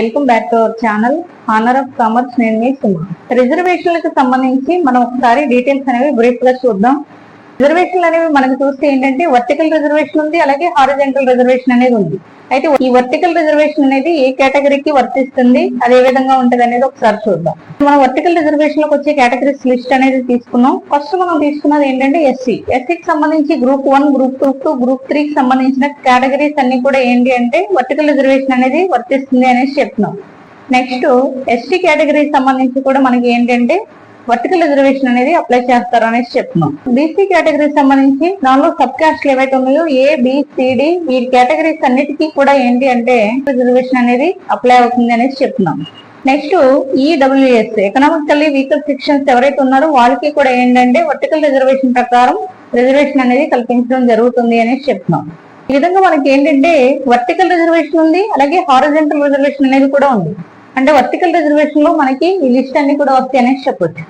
Welcome back to our channel. Honour of commerce నేను మీ సుమ. రిజర్వేషన్లకు సంబంధించి మనం ఒకసారి డీటెయిల్స్ అనేవి బ్రీఫ్గా చూద్దాం. రిజర్వేషన్లు అనేవి మనకు చూస్తే ఏంటంటే వర్టికల్ రిజర్వేషన్ ఉంది అలాగే హారిజెంటల్ రిజర్వేషన్ అనేది ఉంది. అయితే ఈ వర్టికల్ రిజర్వేషన్ అనేది ఏ కేటగిరీకి వర్తిస్తుంది అది ఏ విధంగా ఉంటది అనేది ఒకసారి చూద్దాం. మనం వర్టికల్ రిజర్వేషన్లోకి వచ్చే కేటగిరీస్ లిస్ట్ అనేది తీసుకున్నాం. ఫస్ట్ మనం తీసుకున్నది ఏంటంటే ఎస్సీ. ఎస్సీకి సంబంధించి group one group two two group three కి సంబంధించిన కేటగిరీస్ అన్ని కూడా ఏంటి అంటే వర్టికల్ రిజర్వేషన్ అనేది వర్తిస్తుంది అనేసి చెప్తున్నాం. నెక్స్ట్ ఎస్టీ కేటగిరీకి సంబంధించి కూడా మనకి ఏంటంటే వర్టికల్ రిజర్వేషన్ అనేది అప్లై చేస్తారు అనేసి చెప్తున్నాం బీసీ కేటగిరీకి సంబంధించి దానిలో సబ్ క్యాస్ట్లు ఏవైతే ఉన్నాయో ఏ బిసిడి ఈ కేటగిరీస్ అన్నిటికీ కూడా ఏంటి అంటే రిజర్వేషన్ అనేది అప్లై అవుతుంది అనేసి చెప్తున్నాం. Next EWS economically weaker sections ఎవరైతే ఉన్నారో వాళ్ళకి కూడా ఏంటంటే వర్టికల్ రిజర్వేషన్ ప్రకారం రిజర్వేషన్ అనేది కల్పించడం జరుగుతుంది అనేసి చెప్తున్నాం. ఈ విధంగా మనకి ఏంటంటే వర్టికల్ రిజర్వేషన్ ఉంది అలాగే హారిజెంటల్ రిజర్వేషన్ అనేది కూడా ఉంది. అంటే వర్టికల్ రిజర్వేషన్లో మనకి ఈ లిస్ట్ అన్ని కూడా వస్తాయి అనేసి చెప్పొచ్చు.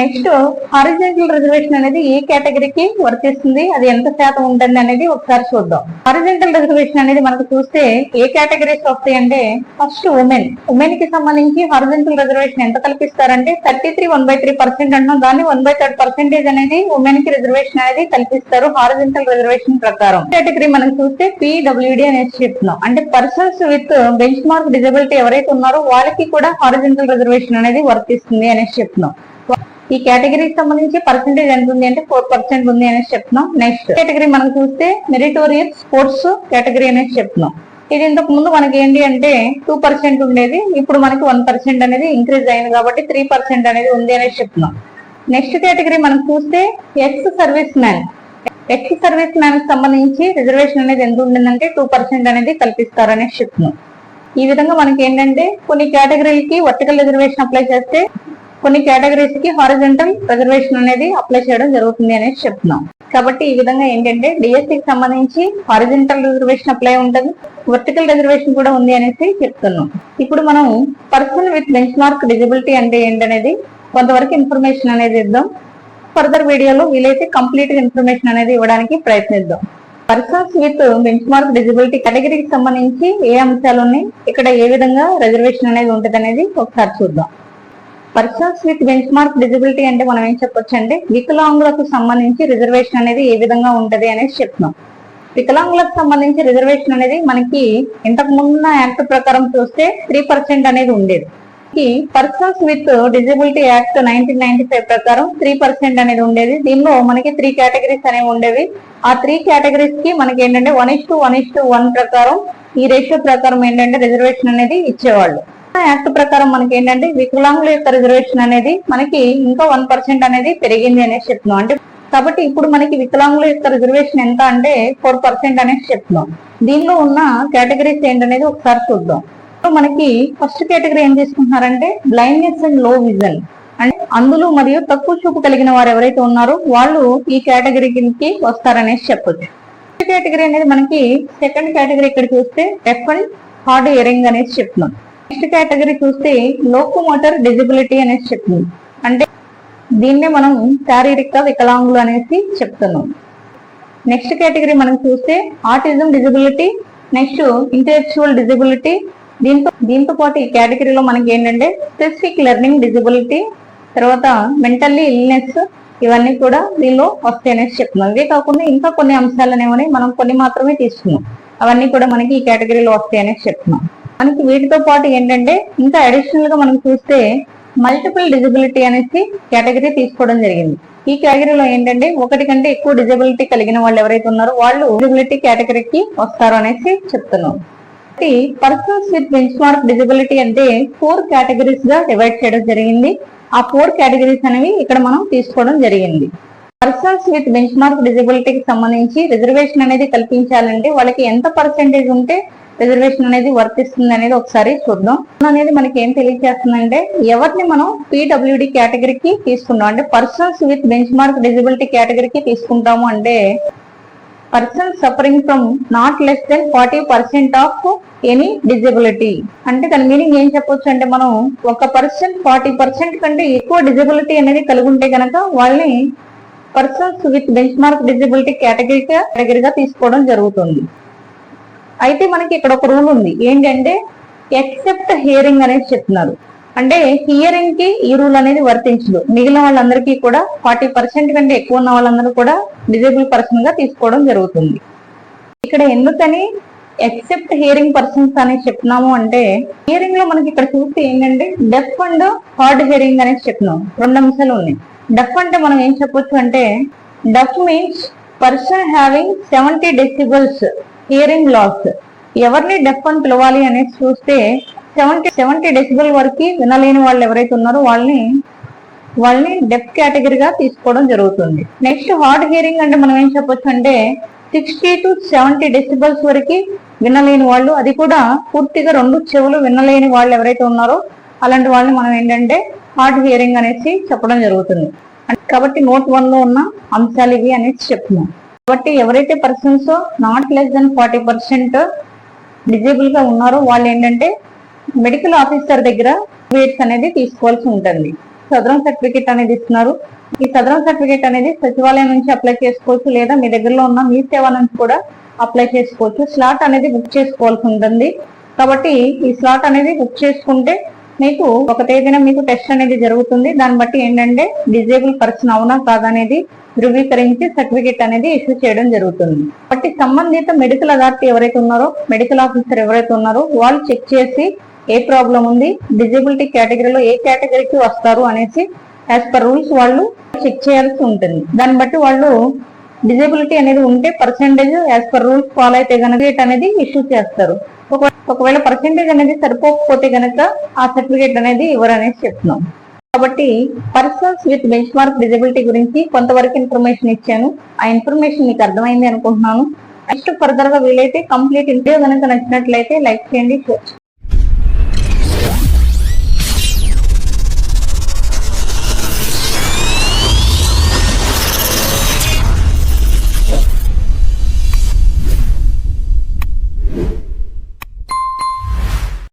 నెక్స్ట్ హారిజెంటల్ రిజర్వేషన్ అనేది ఏ కేటగిరీకి వర్తిస్తుంది అది ఎంత శాతం ఉంటుంది అనేది ఒకసారి చూద్దాం. హారిజెంటల్ రిజర్వేషన్ అనేది మనకు చూస్తే ఏ కేటగిరీస్ వస్తాయి అంటే ఫస్ట్ ఉమెన్. ఉమెన్కి సంబంధించి హారిజెంటల్ రిజర్వేషన్ ఎంత కల్పిస్తారంటే thirty three one by three percent అంటున్నాం. దాన్ని వన్ బై థర్డ్ పర్సెంటేజ్ అనేది ఉమెన్కి రిజర్వేషన్ అనేది కల్పిస్తారు హారిజెంటల్ రిజర్వేషన్ ప్రకారం. కేటగిరీ మనం చూస్తే పీడబ్ల్యూడి అనేది చెప్తున్నాం. అంటే persons with benchmark disability ఎవరైతే ఉన్నారో వాళ్ళకి కూడా హారిజెంటల్ రిజర్వేషన్ అనేది వర్తిస్తుంది అనేసి చెప్తున్నాం. ఈ కేటగిరీకి సంబంధించి పర్సెంటేజ్ ఎంత ఉంది అంటే ఫోర్ పర్సెంట్ ఉంది అనేసి చెప్తున్నాం. నెక్స్ట్ కేటగిరీ మనం చూస్తే మెరిటోరియస్ స్పోర్ట్స్ కేటగిరీ అనేసి చెప్తున్నాం. ఇది ఇంతకు ముందు మనకి ఏంటి అంటే టూ పర్సెంట్ ఉండేది ఇప్పుడు మనకి వన్ పర్సెంట్ అనేది ఇంక్రీజ్ అయింది కాబట్టి త్రీ పర్సెంట్ అనేది ఉంది అనేసి చెప్తున్నాం. నెక్స్ట్ కేటగిరీ మనం చూస్తే ex service man ex service మ్యాన్కి సంబంధించి రిజర్వేషన్ అనేది ఎంత ఉంటుందంటే టూ పర్సెంట్ అనేది కల్పిస్తారు అనేసి చెప్తున్నాం. ఈ విధంగా మనకి ఏంటంటే కొన్ని కేటగిరీలకి వర్టికల్ రిజర్వేషన్ అప్లై చేస్తే కొన్ని కేటగిరీస్కి హారిజెంటల్ రిజర్వేషన్ అనేది అప్లై చేయడం జరుగుతుంది అనేసి చెప్తున్నాం. కాబట్టి ఈ విధంగా ఏంటంటే డిఎస్సి కి సంబంధించి హారిజెంటల్ రిజర్వేషన్ అప్లై ఉంటుంది వర్టికల్ రిజర్వేషన్ కూడా ఉంది అనేసి చెప్తున్నాం. ఇప్పుడు మనం person with benchmark disability అంటే ఏంటనేది కొంతవరకు ఇన్ఫర్మేషన్ అనేది ఇద్దాం. ఫర్దర్ వీడియోలో వీలైతే కంప్లీట్ ఇన్ఫర్మేషన్ అనేది ఇవ్వడానికి ప్రయత్నిద్దాం. Persons with benchmark disability కేటగిరీకి సంబంధించి ఏ అంశాలు ఉన్నాయి ఇక్కడ ఏ విధంగా రిజర్వేషన్ అనేది ఉంటుంది అనేది ఒకసారి చూద్దాం. Persons with benchmark disability అంటే మనం ఏం చెప్పొచ్చు అంటే వికలాంగులకు సంబంధించి రిజర్వేషన్ అనేది ఏ విధంగా ఉంటది అనేది చెప్తున్నాం. వికలాంగులకు సంబంధించి రిజర్వేషన్ అనేది మనకి ఇంతకు ముందున్న యాక్ట్ ప్రకారం చూస్తే త్రీ పర్సెంట్ అనేది ఉండేది. ఈ persons with disability act nineteen ninety five ప్రకారం త్రీ పర్సెంట్ అనేది ఉండేది. దీనిలో మనకి త్రీ కేటగిరీస్ అనేవి ఉండేవి. ఆ త్రీ కేటగిరీస్కి మనకి ఏంటంటే one is to one is to one ప్రకారం ఈ రేషియో ప్రకారం ఏంటంటే రిజర్వేషన్ అనేది ఇచ్చేవాళ్ళు. యాక్ట్ ప్రకారం మనకి ఏంటంటే వికలాంగుల యొక్క రిజర్వేషన్ అనేది మనకి ఇంకా వన్ పర్సెంట్ అనేది పెరిగింది అనేసి చెప్తున్నాం. అంటే కాబట్టి ఇప్పుడు మనకి వికలాంగుల యొక్క రిజర్వేషన్ ఎంత అంటే ఫోర్ పర్సెంట్ అనేసి చెప్తున్నాం. దీనిలో ఉన్న కేటగిరీస్ ఏంటనేది ఒకసారి చూద్దాం. మనకి ఫస్ట్ కేటగిరీ ఏం తీసుకుంటున్నారంటే బ్లైండ్నెస్ అండ్లో విజన్ అంటే అందులు మరియు తక్కువ చూపు కలిగిన వారు ఎవరైతే ఉన్నారో వాళ్ళు ఈ కేటగిరీకి వస్తారనేసి చెప్పొచ్చు. కేటగిరీ అనేది మనకి సెకండ్ కేటగిరీ ఇక్కడ చూస్తే ఎఫ్ అండ్ హార్డ్ ఇయరింగ్ అనేసి చెప్తున్నాం. నెక్స్ట్ కేటగిరీ చూస్తే లోకోమోటర్ డిజిబిలిటీ అనేసి చెప్తుంది అంటే దీన్నే మనం శారీరక వికలాంగులు అనేసి చెప్తున్నాం. నెక్స్ట్ కేటగిరీ మనం చూస్తే autism disability next intellectual disability. దీంతో దీంతో పాటు ఈ కేటగిరీలో మనకి ఏంటంటే స్పెసిఫిక్ లెర్నింగ్ డిజిబిలిటీ తర్వాత మెంటల్లీ ఇల్నెస్ ఇవన్నీ కూడా దీనిలో వస్తాయనేసి చెప్తున్నాం. ఇవే కాకుండా ఇంకా కొన్ని అంశాలు అనేవి మనం కొన్ని మాత్రమే తీసుకున్నాం. అవన్నీ కూడా మనకి ఈ కేటగిరీలో వస్తాయనేసి చెప్తున్నాం. మనకి వీటితో పాటు ఏంటంటే ఇంకా అడిషనల్గా మనం చూస్తే మల్టిపుల్ డిజబిలిటీ అనేసి కేటగిరీ తీసుకోవడం జరిగింది. ఈ కేటగిరీలో ఏంటంటే ఒకటి కంటే ఎక్కువ డిజబిలిటీ కలిగిన వాళ్ళు ఎవరైతే ఉన్నారో వాళ్ళు డిజబిలిటీ కేటగిరీకి వస్తారు అనేసి చెప్తున్నాం. Persons with benchmark disability అంటే ఫోర్ కేటగిరీస్గా డివైడ్ చేయడం జరిగింది. ఆ ఫోర్ కేటగిరీస్ అనేవి ఇక్కడ మనం తీసుకోవడం జరిగింది. పర్సన్స్ విత్ బెంచ్ మార్క్ డిజబిలిటీకి సంబంధించి రిజర్వేషన్ అనేది కల్పించాలంటే వాళ్ళకి ఎంత పర్సెంటేజ్ ఉంటే రిజర్వేషన్ అనేది వర్తిస్తుంది అనేది ఒకసారి చూద్దాం. అనేది మనకి ఏం తెలియజేస్తుందంటే ఎవరిని మనం పీడబ్ల్యూడి కేటగిరీకి తీసుకుంటాం. అంటే persons with benchmark disability కేటగిరీకి తీసుకుంటాము అంటే person suffering from not less than forty percent of any disability అంటే దాని మీనింగ్ ఏం చెప్పొచ్చు అంటే మనం ఒక పర్సన్ ఫార్టీ పర్సెంట్ కంటే ఎక్కువ డిజబిలిటీ అనేది కలిగి ఉంటే కనుక వాళ్ళని persons with benchmark disability category కేటగిరీగా తీసుకోవడం జరుగుతుంది. అయితే మనకి ఇక్కడ ఒక రూల్ ఉంది. ఏంటంటే ఎక్సెప్ట్ హియరింగ్ అనేది చెప్తున్నారు. అంటే హియరింగ్కి ఈ రూల్ అనేది వర్తించదు. మిగిలిన వాళ్ళందరికీ కూడా ఫార్టీ పర్సెంట్ కంటే ఎక్కువ ఉన్న వాళ్ళందరూ కూడా డిజేబుల్ పర్సన్గా తీసుకోవడం జరుగుతుంది. ఇక్కడ ఎందుకని ఎక్సెప్ట్ హియరింగ్ పర్సన్స్ అని చెప్తున్నాము అంటే హియరింగ్లో మనకి ఇక్కడ చూస్తే ఏంటంటే డెఫ్ అండ్ హార్డ్ హియరింగ్ అనేది చెప్తున్నాం. రెండు అంశాలు ఉన్నాయి. డెఫ్ అంటే మనం ఏం చెప్పొచ్చు అంటే deaf means person having seventy decibels hearing loss ఎవరిని డెఫ్ అని పిలవాలి అనేది చూస్తే సెవెంటీ సెవెంటీ డెసిబుల్ వరకు వినలేని వాళ్ళు ఎవరైతే ఉన్నారో వాళ్ళని వాళ్ళని డెఫ్ కేటగిరీగా తీసుకోవడం జరుగుతుంది. నెక్స్ట్ హార్డ్ హియరింగ్ అంటే మనం ఏం చెప్పొచ్చు అంటే సిక్స్టీ టు సెవెంటీ డెసిబల్స్ వరకు వినలేని వాళ్ళు అది కూడా పూర్తిగా రెండు చెవులు వినలేని వాళ్ళు ఎవరైతే ఉన్నారో అలాంటి వాళ్ళని మనం ఏంటంటే హార్డ్ హియరింగ్ అనేసి చెప్పడం జరుగుతుంది. కాబట్టి నోట్ వన్లో ఉన్న అంశాలు ఇవి అనేసి చెప్తున్నాం. కాబట్టి ఎవరైతే persons not less than forty percent డిజేబుల్గా ఉన్నారో వాళ్ళు ఏంటంటే మెడికల్ ఆఫీసర్ దగ్గర వెయిట్స్ అనేది తీసుకోవాల్సి ఉంటుంది. సదరం సర్టిఫికేట్ అనేది ఇస్తున్నారు. ఈ సదరం సర్టిఫికేట్ అనేది సచివాలయం నుంచి అప్లై చేసుకోవచ్చు లేదా మీ దగ్గరలో ఉన్న మీ సేవ నుంచి కూడా అప్లై చేసుకోవచ్చు. స్లాట్ అనేది బుక్ చేసుకోవాల్సి ఉంటుంది. కాబట్టి ఈ స్లాట్ అనేది బుక్ చేసుకుంటే మీకు ఒక తేదీన మీకు టెస్ట్ అనేది జరుగుతుంది. దాన్ని బట్టి ఏంటంటే డిజేబుల్ పర్సన్ అవునా కాదనేది ధృవీకరించి సర్టిఫికేట్ అనేది ఇష్యూ చేయడం జరుగుతుంది. కాబట్టి సంబంధిత మెడికల్ అథారిటీ ఎవరైతే ఉన్నారో మెడికల్ ఆఫీసర్ ఎవరైతే ఉన్నారో వాళ్ళు చెక్ చేసి ఏ ప్రాబ్లం ఉంది డిజేబిలిటీ కేటగిరీలో ఏ కేటగిరీకి వస్తారు అనేసి యాజ్ పర్ రూల్స్ వాళ్ళు చెక్ చేయాల్సి ఉంటుంది. దాన్ని బట్టి వాళ్ళు డిజేబిలిటీ అనేది ఉంటే percentage as per rules follow అయితే గనక అనేది ఇష్యూ చేస్తారు. ఒక- ఒకవేళ పర్సెంటేజ్ అనేది సరిపోకపోతే గనక ఆ సర్టిఫికేట్ అనేది ఇవ్వరనేసి చెప్తున్నాం. కాబట్టి persons with benchmark disability గురించి కొంతవరకు ఇన్ఫర్మేషన్ ఇచ్చాను. ఆ ఇన్ఫర్మేషన్ మీకు అర్థమైంది అనుకుంటున్నాను. నెక్స్ట్ ఫర్దర్గా వీలైతే కంప్లీట్ ఇంటర్వ్యూ కనుక నచ్చినట్లయితే లైక్ చేయండి.